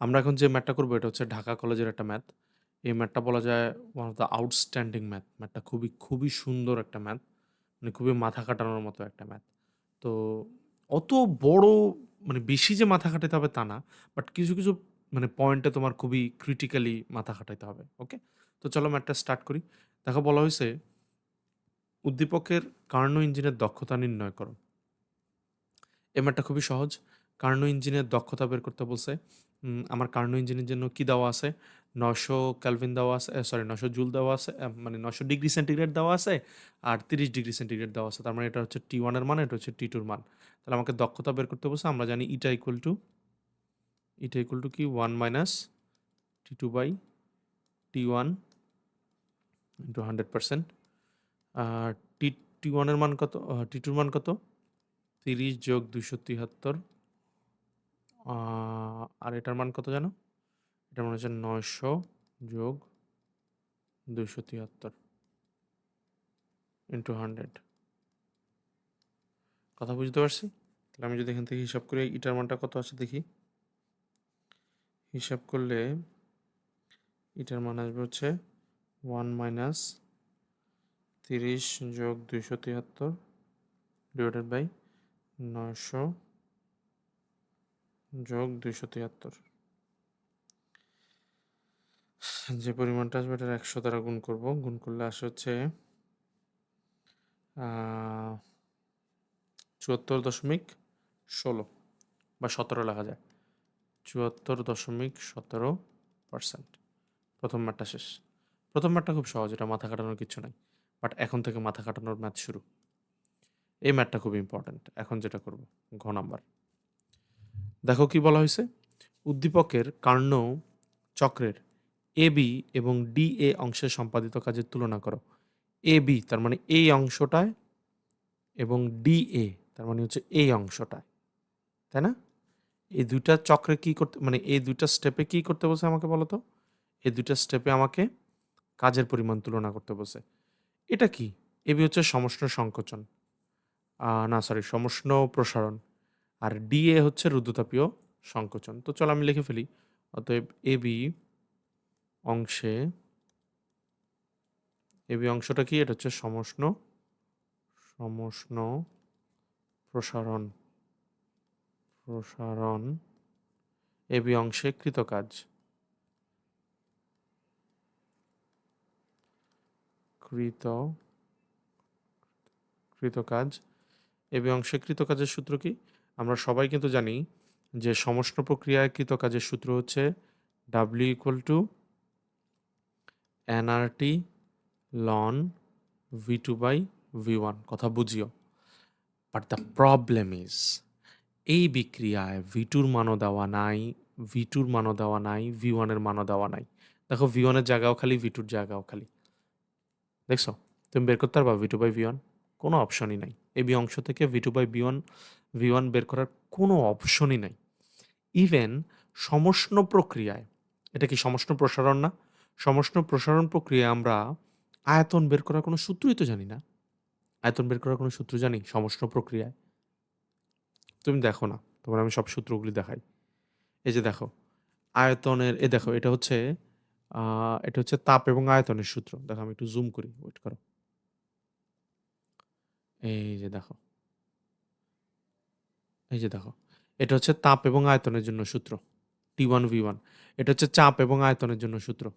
আমরা এখন যে ম্যাথটা করব এটা হচ্ছে ঢাকা কলেজের একটা ম্যাথ। এই ম্যাথটা বলা যায় one of the outstanding math. ম্যাথটা খুবই, খুবই সুন্দর একটা ম্যাথ। মানে খুবই মাথা খাটানোর মতো একটা ম্যাথ। তো অত বড় মানে বেশি যে মাথা খাটাইতে হবে তা না। বাট কিছু, কিছু মানে পয়েন্টে তোমার খুবই ক্রিটিক্যালি মাথা খাটাইতে হবে। ওকে? তো চলো ম্যাথটা স্টার্ট করি। দেখো বলা হয়েছে উদ্দীপকের কার্নো ইঞ্জিনের দক্ষতা নির্ণয় করো। এই ম্যাথটা খুবই সহজ। কার্নো ইঞ্জিনের দক্ষতা বের করতে বলছে। আমার কার্নো ইঞ্জিনের জন্য কি দেওয়া আছে? নশো ক্যালভিন দেওয়া আছে সরি নশো জুল দেওয়া আছে মানে নশো ডিগ্রি সেন্টিগ্রেড দেওয়া আছে আর ৩০ ডিগ্রি সেন্টিগ্রেড দেওয়া আছে। তার মানে এটা হচ্ছে টি ওয়ানের মান, এটা হচ্ছে টি টুর মান। তাহলে আমাকে দক্ষতা বের করতে বলছে। আমরা জানি eta equal to eta equal to কি one minus T two by T1 into 100% আর টি টি ওয়ানের মান কত? টি টুর মান কত? ৩০ যোগ ২৭৩ আর এটার মান কত জানো? এটার মান হচ্ছে ৯০০ যোগ ২৭৩ ইন্টু 100 কথা বুঝতে পারছি? তাহলে আমি যদি এখান থেকে হিসাব করি ইটার মানটা কত আছে দেখি। হিসাব করলে ইটার মান আসবে হচ্ছে ওয়ান মাইনাস ৩০ যোগ ২৭৩ ডিভাইডেড বাই ৯০০ যোগ ২৭৩ যে পরিমাণটা আসবে এটার ১০০ দ্বারা গুণ করব। গুণ করলে আসে হচ্ছে চুয়াত্তর দশমিক ষোলো বা ১৭ লেখা যায়। ৭৪.১৭% প্রথম ম্যাথটা শেষ। প্রথম ম্যাথটা খুব সহজ। এটা মাথা কাটানোর কিছু নাই। বাট এখন থেকে মাথা কাটানোর ম্যাথ শুরু। এই ম্যাথটা খুব ইম্পোর্টেন্ট। এখন যেটা করব, ঘ নাম্বার। দেখো কি বলা হয়েছে উদ্দীপকের কার্নো চক্রের এ বি এবং ডি এ অংশে সম্পাদিত কাজের তুলনা করো। এ বি তার মানে এই অংশটায় এবং ডি এ তার মানে হচ্ছে এই অংশটায়। তাই না? এই দুইটা চক্রে কি করতে মানে এই দুইটা স্টেপে কি করতে বলছে আমাকে বলো তো? এই দুইটা স্টেপে আমাকে কাজের পরিমাণ তুলনা করতে বলছে। এটা কি? AB হচ্ছে সমষ্ণ সংকোচন। না সরি সমষ্ণ প্রসারণ। আর DA হচ্ছে রুদ্ধতাপীয় সংকোচন। তো চলো আমি লিখে ফেলি। অতএব এ বি অংশে এ বি অংশটা কি? এটা হচ্ছে সমষ্ণ সমষ্ণ প্রসারণ প্রসারণ এ বি অংশে কৃত কাজ। কৃত কৃত এ বি অংশে কৃত কাজের সূত্র কি? আমরা সবাই কিন্তু জানি যে সমষ্ণ প্রক্রিয়ায় কৃত কাজের সূত্র হচ্ছে W equal to nRT ln V two by V one কথা বুঝিও। বাট দ্য প্রবলেম ইজ এই বিক্রিয়ায় ভি টুর মানও দেওয়া নাই, ভি টুর মানও দেওয়া নাই, ভি ওয়ানের মানও দেওয়া নাই। দেখো ভি ওয়ানের জায়গাও খালি, ভি টুর জায়গাও খালি। দেখছ? তুমি বের করতে পারবা V two by V one কোনো অপশনই নাই। AB অংশ থেকে V two by B1 V1 বের করার কোনো অপশনই নাই। ইভেন সমষ্ণ প্রক্রিয়ায় এটা কি সমষ্ণ প্রসারণ না? সমষ্ণ প্রসারণ প্রক্রিয়ায় আমরা আয়তন বের করার কোনো সূত্রই তো জানি না। আয়তন বের করার কোনো সূত্র জানি সমষ্ণ প্রক্রিয়ায়? তুমি দেখো না। তোমার আমি সব সূত্রগুলি দেখাই। এই যে দেখো, আয়তনের এ দেখো এটা হচ্ছে এটা হচ্ছে তাপ এবং আয়তনের সূত্র। দেখো আমি একটু জুম করি। ওয়েট করো। এই যে দেখো। এই যে দেখো। এটা হচ্ছে তাপ এবং আয়তনের জন্য সূত্র। T1 V1 এটা হচ্ছে চাপ এবং আয়তনের জন্য সূত্র।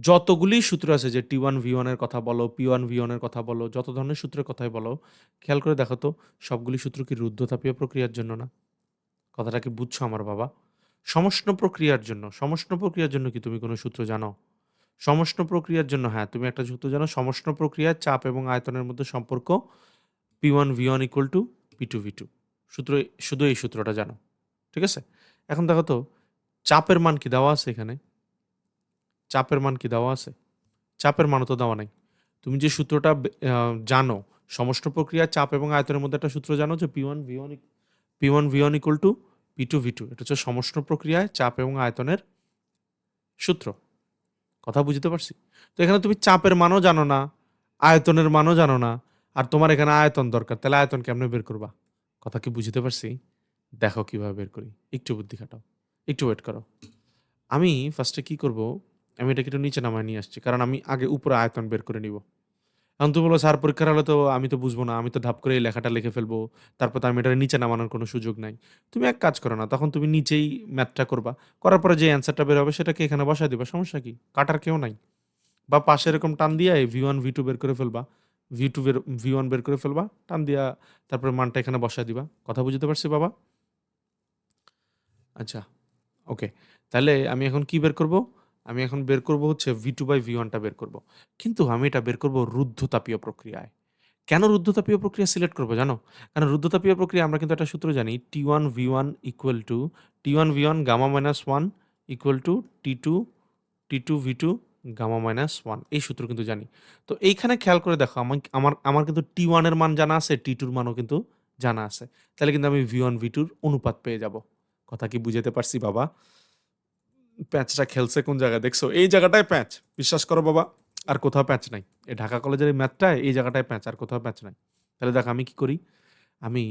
যতগুলি সূত্র আছে যে টি ওয়ান ভি ওয়ানের কথা বলো, P1 V1 এর কথা বলো, যত ধরনের সূত্রের কথাই বলো, খেয়াল করে দেখো তো সবগুলি সূত্র কি রুদ্ধতাপীয় প্রক্রিয়ার জন্য না? কথাটা কি বুঝছ আমার বাবা? সমষ্ণ প্রক্রিয়ার জন্য। সমষ্ণ প্রক্রিয়ার জন্য কি তুমি কোনো সূত্র জানো? সমষ্ণ প্রক্রিয়ার জন্য হ্যাঁ, তুমি একটা সূত্র জানো সমষ্ণ প্রক্রিয়ায় চাপ এবং আয়তনের মধ্যে সম্পর্ক P1 V1 equal to P2 V2 সূত্র শুধু এই সূত্রটা জানো। ঠিক আছে? এখন দেখো তো চাপের মান কি দেওয়া আছে এখানে? চাপের মান কি দেওয়া আছে? চাপের মানও তো দেওয়া নাই। তুমি যে সূত্রটা জানো সমষ্ণ প্রক্রিয়ায় চাপ এবং আয়তনের মধ্যে একটা সূত্র জানো যে P1 V1 E P1 V1 equal to P2 V2 এটা হচ্ছে সমষ্ণ প্রক্রিয়ায় চাপ এবং আয়তনের সূত্র। কথা বুঝতে পারছি? তো এখানে তুমি চাপের মানও জানো না, আয়তনের মানও জানো না। আর তোমার এখানে আয়তন দরকার। তাহলে আয়তন কেমনে বের করবা? কথা কি বুঝতে পারছি? দেখো কীভাবে বের করি। একটু বুদ্ধি খাটাও। একটু ওয়েট করো। আমি ফার্স্টে কি করব? আমি এটাকে একটু নিচে নামায় নিয়ে আসছি। কারণ আমি আগে উপরে আয়তন বের করে নিব। এখন তুমি বলবা, "স্যার পরীক্ষার হলে তো আমি তো বুঝব না। আমি তো ধাপ করে এই লেখাটা লিখে ফেলব। তারপর তো আমি এটা নিচে নামানোর কোনো সুযোগ নাই।" তুমি এক কাজ করো না। তখন তুমি নিচেই ম্যাথটা করবা। করার পরে যে অ্যান্সারটা বের হবে সেটাকে এখানে বসায় দিবা। সমস্যা কি? কাটার কেউ নাই। বা পাশে এরকম টান দিয়ে ভি ওয়ান ভি টু বের করে ফেলবা। V2 বের V1 বের করে ফেলবা। টান দিয়া তারপরে মানটা এখানে বসায় দিবা। কথা বুঝতে পারছি বাবা? আচ্ছা, ওকে। তাহলে আমি এখন কি বের করব? আমি এখন বের করব হচ্ছে V2/V1 টা বের করব। কিন্তু আমি এটা বের করব রুদ্ধতাপীয় প্রক্রিয়ায়। কেন রুদ্ধতাপীয় প্রক্রিয়া সিলেক্ট করব জানো? কারণ রুদ্ধতাপীয় প্রক্রিয়া আমরা কিন্তু একটা সূত্র জানি T1V1 equal to T1V1 gamma minus one equal to T2 T2V2 gamma minus one এই সূত্র কিন্তু জানি। তো এইখানে খেয়াল করে দেখো আমি আমার আমার কিন্তু টি ওয়ানের মান জানা আছে, টি টুর মানও কিন্তু জানা আছে। তাহলে কিন্তু আমি ভি ওয়ান ভি টুর অনুপাত পেয়ে যাব। কথা কি বুঝাতে পারছি বাবা? প্যাঁচটা খেলছে কোন জায়গায় দেখছ? এই জায়গাটায় প্যাঁচ। বিশ্বাস করো বাবা, আর কোথাও প্যাঁচ নাই। এই ঢাকা কলেজের এই ম্যাথটায় এই জায়গাটায় প্যাঁচ, আর কোথাও প্যাঁচ নাই। তাহলে দেখো আমি কি করি? আমি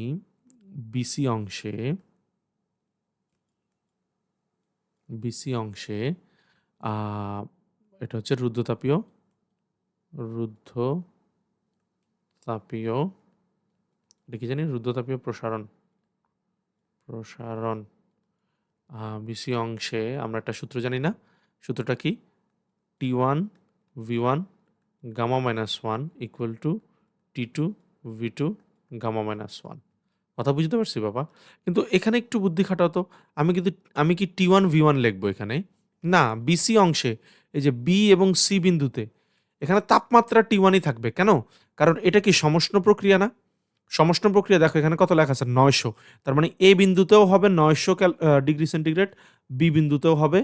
BC অংশে BC অংশে এটা হচ্ছে রুদ্ধতাপীয় রুদ্ধতাপীয় এটা কি জানি? রুদ্ধতাপীয় প্রসারণ। প্রসারণ। BC অংশে আমরা একটা সূত্র জানি না? সূত্রটা কি? T1 V1 gamma minus one equal to T2 V2 gamma minus one কথা বুঝতে পারছি বাবা? কিন্তু এখানে একটু বুদ্ধি খাটাও তো। আমি কিন্তু আমি কি T1 V1 লিখব এখানে? না, BC অংশে এই যে বি এবং সি বিন্দুতে এখানে তাপমাত্রা T1 ই থাকবে। কেন? কারণ এটা কি সমষ্ণ প্রক্রিয়া না? সমষ্ণ প্রক্রিয়া দেখো এখানে কত লেখা আছে? ৯০০ তার মানে এ বিন্দুতেও হবে ৯০০ ক্যাল ডিগ্রি সেন্টিগ্রেড, বি বিন্দুতেও হবে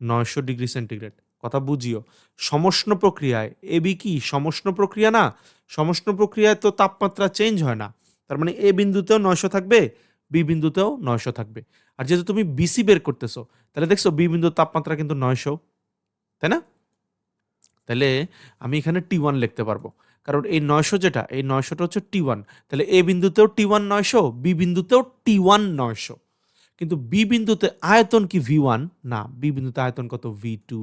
৯০০ ডিগ্রি সেন্টিগ্রেড। কথা বুঝিও। সমষ্ণ প্রক্রিয়ায় এ বি কি সমষ্ণ প্রক্রিয়া না? সমষ্ণ প্রক্রিয়ায় তো তাপমাত্রা চেঞ্জ হয় না। তার মানে এ বিন্দুতেও ৯০০ থাকবে, বি বিন্দুতেও ৯০০ থাকবে। আর যেহেতু তুমি BC বের করতেছো, তাহলে দেখছ বি বিন্দুর তাপমাত্রা কিন্তু ৯০০ তাই না? তাহলে আমি এখানে টি ওয়ান লিখতে পারব। কারণ এই ৯০০ যেটা, এই নয়শোটা হচ্ছে টি ওয়ান তাহলে এ বিন্দুতেও টি ওয়ান নয়শো বি বিন্দুতেও T1 ৯০০ কিন্তু বি বিন্দুতে আয়তন কি ভি ওয়ান না, বি বিন্দুতে আয়তন কত? ভি টু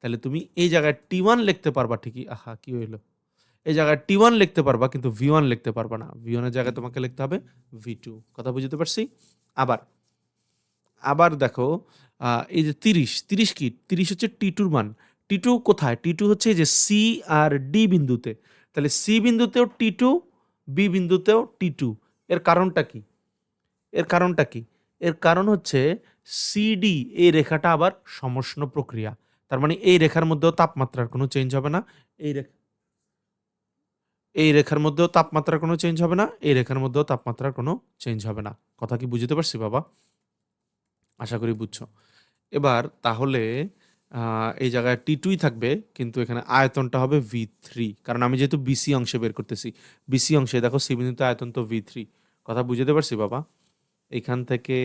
তাহলে তুমি এই জায়গায় টি ওয়ান লিখতে পারবা ঠিকই। আহা! কি হইল? এই জায়গায় টি ওয়ান লিখতে পারবা কিন্তু ভি ওয়ান লিখতে পারবা না। ভি ওয়ানের জায়গায় তোমাকে লিখতে হবে ভি টু কথা বুঝতে পারছি? আবার, আবার দেখো এই যে ৩০, ৩০ কি? ৩০ হচ্ছে T2 র মান। T2 কোথায়? T2 হচ্ছে এই যে সি আর ডি বিন্দুতে। তাহলে সি বিন্দুতেও T2, বি বিন্দুতেও T2 এর কারণটা কি? এর কারণটা কি? এর কারণ হচ্ছে CD এই রেখাটা আবার সমষ্ণ প্রক্রিয়া। তার মানে এই রেখার মধ্যেও তাপমাত্রার কোনো চেঞ্জ হবে না। এই রে এই রেখার মধ্যেও তাপমাত্রার কোনো চেঞ্জ হবে না। এই রেখার মধ্যেও তাপমাত্রার কোনো চেঞ্জ হবে না। কথা কি বুঝতে পারছি বাবা? আশা করি বুঝছ। এবার তাহলে এই জায়গায় T2 ই থাকবে কিন্তু এখানে আয়তনটা হবে ভি থ্রি কারণ আমি যেহেতু BC অংশে বের করতেছি। BC অংশে দেখো C বিন্দুতে আয়তন তো ভি থ্রি কথা বুঝাতে পারছি বাবা? এখান থেকে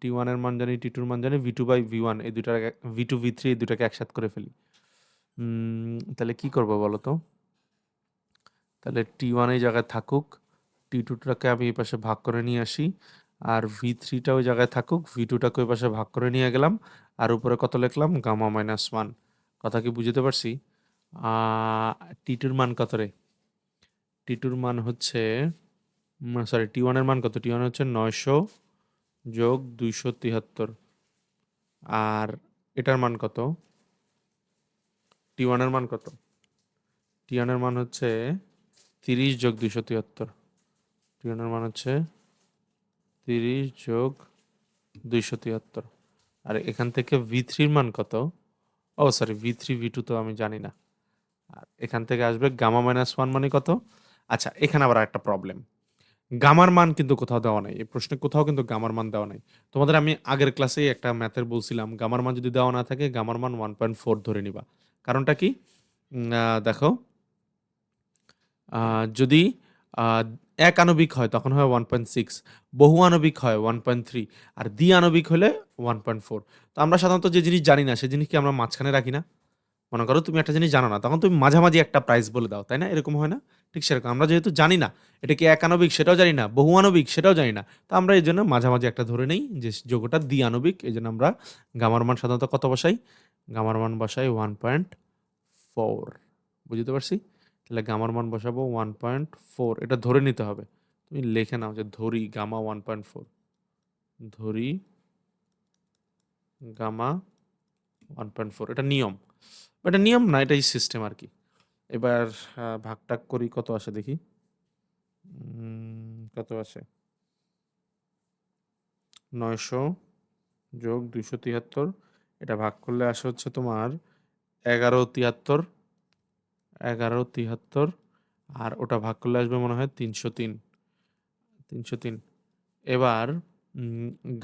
টি ওয়ানের মান জানি, টি টুর মান জানি, V2/V1 এই ২ টার এক V2, V3 এই ২ টাকে একসাথে করে ফেলি। তাহলে কি করব বলো তো? তাহলে টি ওয়ান এই জায়গায় থাকুক। টি টুটাকে আমি এই পাশে ভাগ করে নিয়ে আসি। আর ভি থ্রিটা ওই জায়গায় থাকুক। ভি টুটাকে ওই পাশে ভাগ করে নিয়ে গেলাম। আর উপরে কত লিখলাম? গামা মাইনাস 1 কথা কি বুঝতে পারছি? T2 এর মান কত রে? T2 এর মান হচ্ছে সরি টি ওয়ানের মান কত? টি ওয়ান হচ্ছে ৯০০ যোগ ২৭৩ আর এটার মান কত? টি ওয়ানের মান কত? টি ওয়ানের মান হচ্ছে ৩০ যোগ ২৭৩ T1 এর মান হচ্ছে ৩০ যোগ ২৭৩ আর এখান থেকে V3 এর মান কত? ও সরি V3, V2 তো আমি জানি না। আর এখান থেকে আসবে গামা মাইনাস 1 মানে কত? আচ্ছা এখানে আবার আরেকটা প্রবলেম। গামার মান কিন্তু কোথাও দেওয়া নাই। এই প্রশ্নে কোথাও কিন্তু গামার মান দেওয়া নাই। তোমাদের আমি আগের ক্লাসেই একটা ম্যাথের বলছিলাম গামার মান যদি দেওয়া না থাকে গামার মান 1.4 ধরে নিবা। কারণটা কি? দেখো যদি এক আণবিক হয় তখন হয় 1.6 বহু আণবিক হয় 1.3 আর দ্বি-আণবিক হলে 1.4 তো আমরা সাধারণত যে জিনিস জানি না সে জিনিস কি আমরা মাঝখানে রাখি না? মনে করো তুমি একটা জিনিস জানো না তখন তুমি মাঝামাঝি একটা প্রাইস বলে দাও, তাই না? এরকম হয় না? ঠিক সেরকম আমরা যেহেতু জানি না এটা কি এক একানবিক সেটাও জানি না বহু আণবিক সেটাও জানি না তো আমরা এই জন্য মাঝামাঝি একটা ধরে নেই যে যোগটা দ্বি দ্বিআণবিক এই জন্য আমরা গামার মান সাধারণত কত বসাই গামার মান বসাই ওয়ান পয়েন্ট ফোর বুঝতে পারছি তাহলে গামার মান বসাবো ওয়ান পয়েন্ট ফোর এটা ধরে নিতে হবে। তুমি লেখে নাও যে ধরি গামা ওয়ান পয়েন্ট ফোর ধরি গামা ওয়ান পয়েন্ট ফোর এটা নিয়ম। এটা নিয়ম না এটাই সিস্টেম আর কি। এবার আহ, ভাগটাগ করি কত আসে দেখি? কত আসে? নয়শো যোগ দুইশো তিয়াত্তর এটা ভাগ করলে আসে হচ্ছে তোমার এগারো তিয়াত্তর এগারো তিয়াত্তর আর ওটা ভাগ করলে আসবে মনে হয় তিনশো তিন। তিনশো তিন। এবার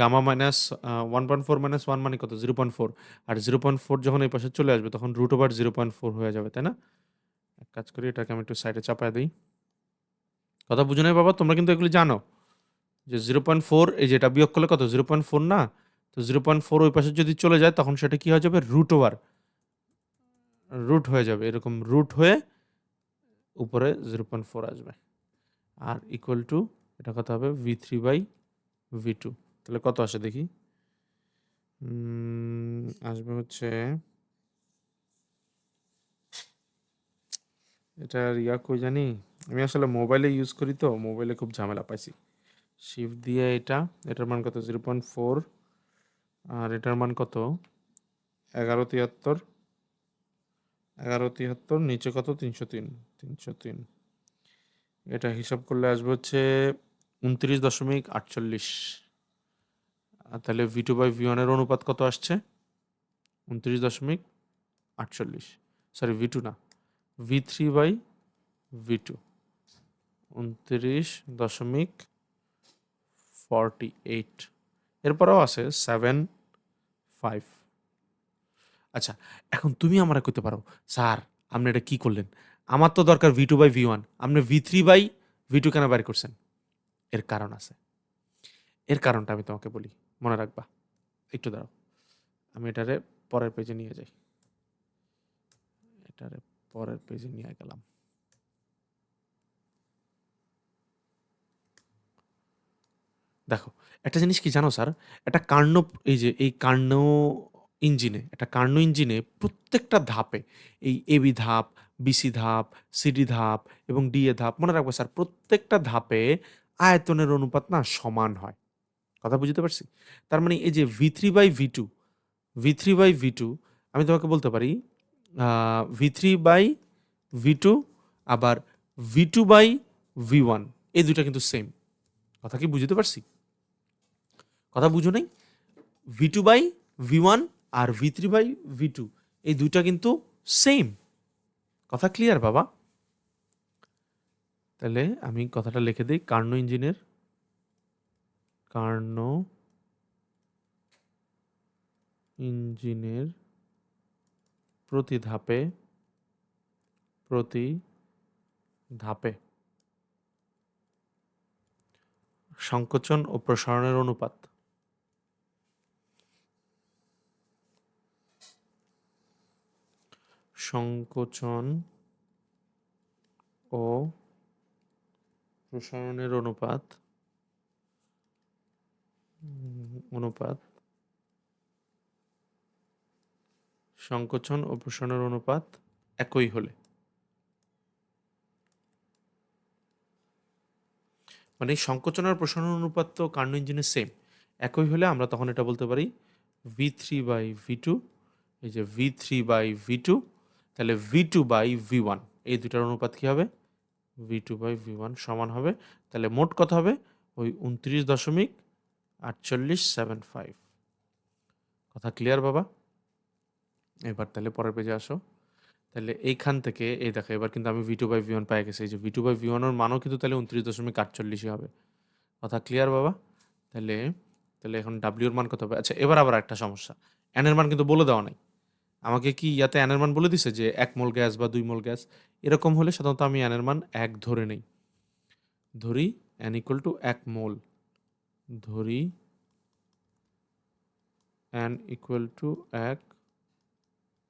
gamma minus one point four minus one মানে কত? জিরো পয়েন্ট ফোর আর জিরো পয়েন্ট ফোর যখন এই পাশে চলে আসবে, তখন root over zero point four হয়ে যাবে, তাই না? এক কাজ করি, এটাকে আমি একটু সাইডে চাপায় দিই। কথা বুঝো নাই বাবা, তোমরা কিন্তু এগুলি জানো। যে জিরো পয়েন্ট ফোর এই যেটা বিয়োগ করলে কত? জিরো পয়েন্ট ফোর না? তো জিরো পয়েন্ট ফোর ওই পাশে যদি চলে যায়, তখন সেটা কী হয়ে যাবে? রুট ওভার রুট হয়ে যাবে, এরকম রুট হয়ে উপরে জিরো পয়েন্ট ফোর আসবে। আর ইকুয়াল টু এটা কত হবে? V three by V two তাহলে কত আসে দেখি? আসবে হচ্ছে এটার ইয়া কই জানি? আমি আসলে মোবাইলে ইউজ করি তো মোবাইলে খুব ঝামেলা পাইছি। শিফট দিয়ে এটা, এটার মান কত? জিরো পয়েন্ট ফোর আর এটার মান কত? এগারো তিয়াত্তর। এগারো তিয়াত্তর নিচে কত? তিনশো তিন তিনশো তিন। এটা হিসাব করলে আসবে হচ্ছে উনত্রিশ দশমিক আটচল্লিশ। তাহলে ভি টু বাই ভি ওয়ানের অনুপাত কত আসছে? উনত্রিশ দশমিক আটচল্লিশ। সরি ভি টু না। V three by V two উনত্রিশ দশমিক ফর্টি এইট এরপরেও আছে সেভেন ফাইভ আচ্ছা এখন তুমি আমরা করতে পারো, স্যার, আপনি এটা কি করলেন? আমার তো দরকার V two by V one আপনি V three by V two কেন বাইর করছেন? এর কারণ আছে। এর কারণটা আমি তোমাকে বলি, মনে রাখবা। একটু দাঁড়াও, আমি এটারে পরের পেজে নিয়ে যাই। এটারে পরের পেজে নিয়ে গেলাম। দেখো, একটা জিনিস কি জানো, স্যার? একটা কার্ণ, এই যে, এই কার্ণ ইঞ্জিনে, একটা কার্ণ ইঞ্জিনে প্রত্যেকটা ধাপে, এই এবি ধাপ বিসি ধাপ সিডি ধাপ এবং ডিএ ধাপ, মনে রাখব স্যার, প্রত্যেকটা ধাপে আয়তনের অনুপাত না সমান হয়। কথা বুঝতে পারছি? তার মানে এই যে V three by V two V three by V two আমি তোমাকে বলতে পারি V three by V two আবার V two by V one এই দুটা কিন্তু সেম কথা কি বুঝতে পারছি? কথা বুঝো নাই? V two by V one R V three by V two এই দুইটা কিন্তু সেম কথা ক্লিয়ার বাবা? তাহলে আমি কথাটা লিখে দিই, কার্নো ইঞ্জিনের। কার্নো ইঞ্জিনের প্রতি ধাপে প্রতি ধাপে। সংকোচন ও প্রসারণের অনুপাত। সংকোচন ও প্রসারণের অনুপাত অনুপাত, সংকোচন ও প্রসারণের অনুপাত একই হলে। মানে সংকোচন আর প্রসারণ অনুপাত তো কার্ণ ইঞ্জিনের সেম একই হলে আমরা তখন এটা বলতে পারি V three by V two এই যে V three by V two তাহলে V two by V one এই দুটার অনুপাত কী হবে? V two by V one সমান হবে। তাহলে মোট কথা হবে? ওই উনত্রিশ দশমিক আটচল্লিশ সেভেন ফাইভ কথা ক্লিয়ার বাবা? এবার তাহলে পরের পেজে আসো। তাহলে এইখান থেকে, এই দেখো, এবার কিন্তু আমি V two by V one পাই গেছি। এই যে ভি টু বাই ভি ওয়ানের মানও কিন্তু তাহলে উনত্রিশ দশমিক আটচল্লিশই হবে। কথা ক্লিয়ার বাবা? তাহলে তাহলে এখন ডাব্লিউর মান কত হবে? আচ্ছা এবার আবার একটা সমস্যা। এনের মান কিন্তু বলে দেওয়া নাই। আমাকে কি ইয়াতে এনের মান বলে দিছে যে এক মোল গ্যাস বা দুই মোল গ্যাস? এরকম হলে সাধারণত আমি এনের মান এক ধরে নেই। ধরি অ্যান ইকুয়াল টু এক মোল। ধরি অ্যান ইকুয়াল টু এক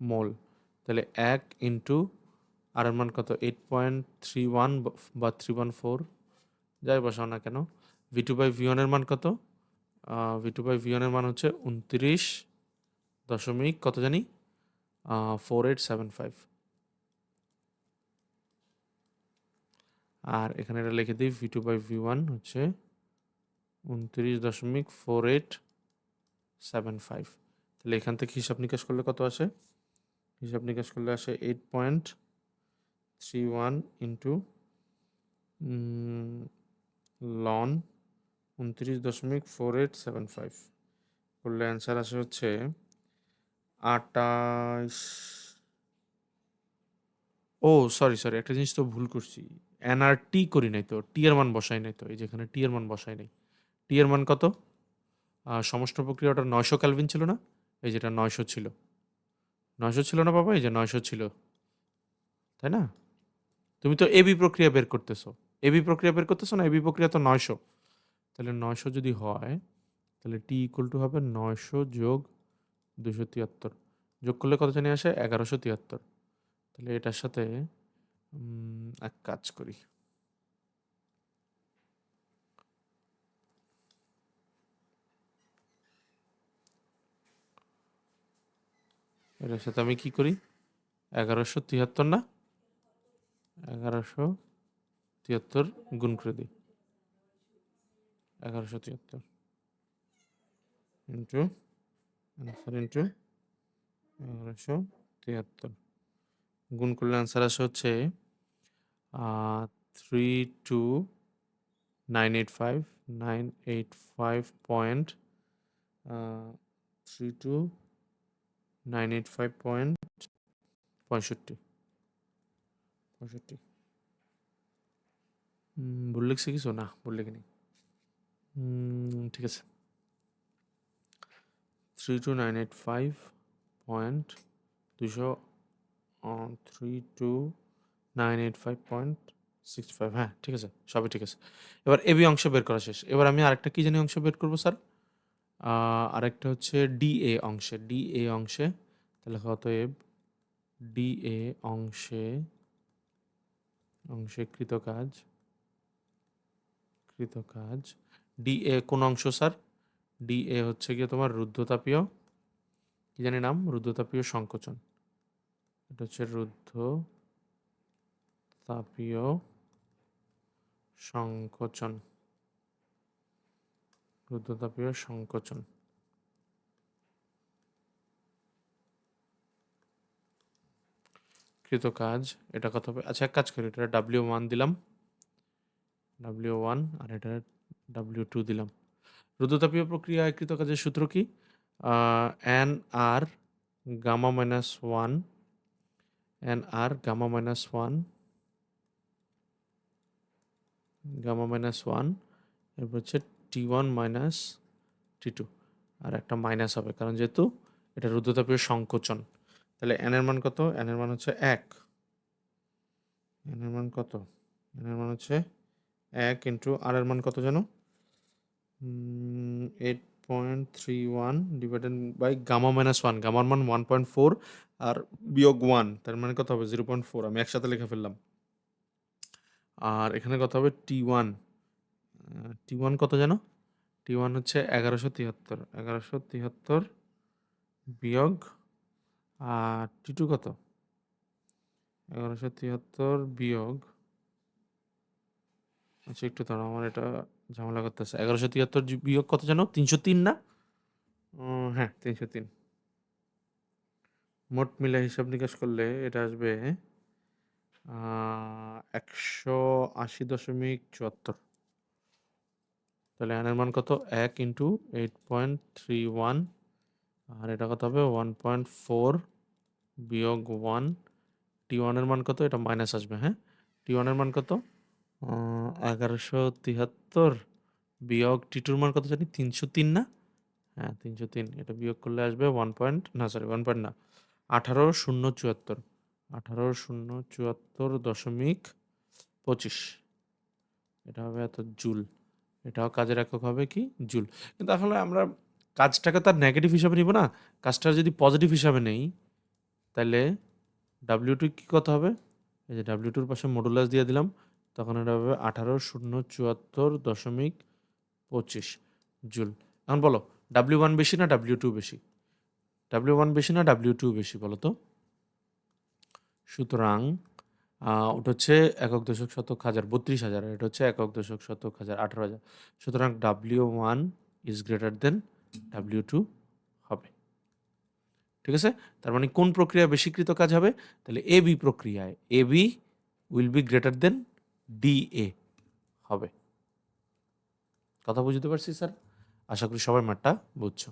মোল। তাহলে এক ইন্টু আর মান কত? এইট পয়েন্ট থ্রি ওয়ান বা থ্রি ওয়ান ফোর যাই বসাও না কেন। ভি টু বাই ভি ওয়ানের মান কত? ভি টু বাই ভি ওয়ানের মান হচ্ছে উনত্রিশ দশমিক কত জানি? ফোর এইট সেভেন ফাইভ আর এখানে এটা লিখে দিই V two by V one হচ্ছে উনত্রিশ দশমিক ফোর এইট সেভেন ফাইভ তাহলে এখান থেকে হিসাব নিকাশ করলে কত আসে? হিসাব নিকাশ করলে আসে eight point three one into loan উনত্রিশ দশমিক ফোর এইট সেভেন ফাইভ করলে অ্যান্সার আসে হচ্ছে আটাইশ। ও সরি সরি একটা জিনিস তো ভুল করছি। এনআরটি করি নাই তো টিয়ার মান বসাই নাই তো এই যেখানে টি এর মান বসাই নাই। টিয়ার মান কত? আহ, সমষ্ট প্রক্রিয়াটা নয়শো ক্যালভিন ছিল না? এই যেটা নয়শো ছিল। নয়শো ছিল না বাবা এই যে নয়শো ছিল। তাই না? তুমি তো এবি প্রক্রিয়া বের করতেছো। এবি প্রক্রিয়া বের করতেছো না? এবি প্রক্রিয়া তো নয়শো। তাহলে নয়শো যদি হয় তাহলে টি ইকুয়াল টু হবে নয়শো যোগ দুশো তিয়াত্তর। যোগ করলে কত জানি আসে? এগারোশো তিয়াত্তর। তাহলে এটার সাথে এক কাজ করি। এটার সাথে আমি কি করি? এগারোশো তিয়াত্তর না? এগারোশো তিয়াত্তর গুণ করে দিই। এগারোশো তিয়াত্তর ইন্টু অ্যান্সার ইন্টু এগারোশো তিয়াত্তর গুণ করলে অ্যান্সার আসে হচ্ছে three two nine eight five nine eight five point three two nine eight five point পঁয়ষট্টি। পঁয়ষট্টি ভুল লিখছে কিছু? না, ভুল লিখিনি ঠিক আছে। Three two nine eight five point দুশো three two nine eight five point six five হ্যাঁ ঠিক আছে, সবই ঠিক আছে। এবার এবি অংশ বের করা শেষ। এবার আমি আরেকটা কী জানি অংশ বের করব, স্যার? আরেকটা হচ্ছে ডি এ অংশে ডি এ অংশে, তাহলে অতএব ডি এ অংশে অংশে কৃত কাজ কৃত কাজ। ডি এ কোন অংশ, স্যার? ডি এ হচ্ছে গিয়ে তোমার রুদ্ধতাপীয়, কি জানি নাম? রুদ্ধতাপীয় সংকোচন। এটা হচ্ছে রুদ্ধ তাপীয় সংকোচন। রুদ্ধতাপীয় সংকোচন। কৃত কাজ এটা কত হবে? আচ্ছা এক কাজ করি, এটা ডাব্লিউ ওয়ান দিলাম। ডাব্লিউ ওয়ান আর এটা ডাব্লিউ টু দিলাম। রুদ্ধতাপীয় প্রক্রিয়ায় কৃত কাজের সূত্র কি? N R gamma minus one n R gamma minus one gamma minus one এরপর হচ্ছে T one minus T two আর একটা মাইনাস হবে, কারণ যেহেতু এটা রুদ্ধতাপীয় সংকোচন। তাহলে এন এর মান কত? এন এর মান হচ্ছে এক। এন এর মান কত? এন এর মান হচ্ছে এক ইন্টু আর এর মান কত জানো? Eight point three one divided by gamma minus one গামার মান ওয়ান পয়েন্ট ফোর আর বিয়োগ ওয়ান তার মানে কত হবে? জিরো পয়েন্ট ফোর আমি একসাথে লিখে ফেললাম। আর এখানে কত হবে? টি ওয়ান টি ওয়ান কত জানো? টি ওয়ান হচ্ছে এগারোশো তিয়াত্তর এগারোশো তিয়াত্তর বিয়োগ, আর টি টু কত? এগারোশো তিয়াত্তর বিয়োগ। আচ্ছা একটু দাঁড়াও, আমার এটা ঝামেলা করতেছে। এগারোশো তিয়াত্তর বিয়োগ কত জানো? তিনশো তিন না? হ্যাঁ তিনশো তিন। মোট মিলে হিসাব নিকাশ করলে এটা আসবে একশো আশি দশমিক চুয়াত্তর। তাহলে এনের মান কত? এক into eight point three one. আর এটা কত হবে? ওয়ান পয়েন্ট ফোর বিয়োগ ওয়ান। টি ওয়ানের মান কত? এটা মাইনাস আসবে হ্যাঁ? টি ওয়ানের মান কত? এগারোশো তিয়াত্তর বিয়োগ টি টুর মান কত জানি? তিনশো তিন না? হ্যাঁ তিনশো তিন। এটা বিয়োগ করলে আসবে ওয়ান পয়েন্ট না সরি ওয়ান পয়েন্ট না। আঠারো শূন্য চুয়াত্তর। আঠারো শূন্য চুয়াত্তর দশমিক পঁচিশ। এটা হবে এত জুল। এটাও কাজের একক হবে কি? জুল। কিন্তু আসলে আমরা কাজটাকে তার নেগেটিভ হিসাবে নিব না। কাজটা যদি পজিটিভ হিসাবে নেই তাহলে ডাব্লিউ টু কী কত হবে? এই যে ডাব্লিউ টুর পাশে মডুলাস দিয়ে দিলাম। তখন এটা হবে আঠারো শূন্য চুয়াত্তর দশমিক পঁচিশ জুল। এখন বলো ডাব্লিউ ওয়ান বেশি না ডাব্লিউ টু বেশি? ডাব্লিউ ওয়ান বেশি না ডাব্লিউ টু বেশি বলো তো? সুতরাং ওটা হচ্ছে একক দশক শতক হাজার, বত্রিশ হাজার এটা হচ্ছে একক দশক শতক হাজার, আঠারো হাজার। সুতরাং W one is greater than W two হবে। ঠিক আছে? তার মানে কোন প্রক্রিয়া বেশিকৃত কাজ হবে? তাহলে এ বি প্রক্রিয়ায় A B will be greater than D A হবে। কথা বুঝতে পারছি স্যার? আশা করি সবাই মাঠটা বুঝছ।